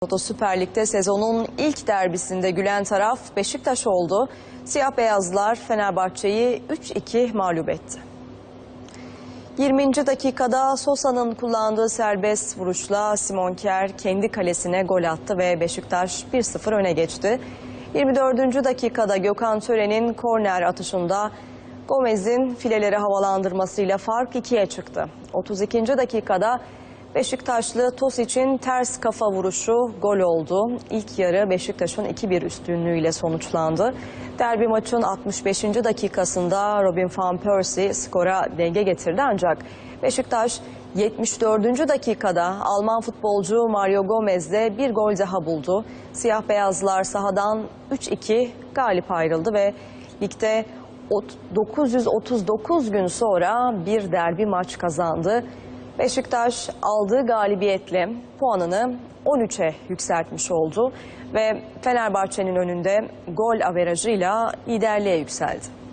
Toto Süper Lig'de sezonun ilk derbisinde gülen taraf Beşiktaş oldu. Siyah beyazlar Fenerbahçe'yi 3-2 mağlup etti. 20. dakikada Sosa'nın kullandığı serbest vuruşla Simon Kjær kendi kalesine gol attı ve Beşiktaş 1-0 öne geçti. 24. dakikada Gökhan Tören'in korner atışında Gomez'in fileleri havalandırmasıyla fark 2'ye çıktı. 32. dakikada Beşiktaşlı Tosic'in ters kafa vuruşu gol oldu. İlk yarı Beşiktaş'ın 2-1 üstünlüğüyle sonuçlandı. Derbi maçın 65. dakikasında Robin van Persie skora denge getirdi ancak Beşiktaş 74. dakikada Alman futbolcu Mario Gomez'de bir gol daha buldu. Siyah beyazlar sahadan 3-2 galip ayrıldı ve ligde 939 gün sonra bir derbi maç kazandı. Beşiktaş aldığı galibiyetle puanını 13'e yükseltmiş oldu ve Fenerbahçe'nin önünde gol averajıyla liderliğe yükseldi.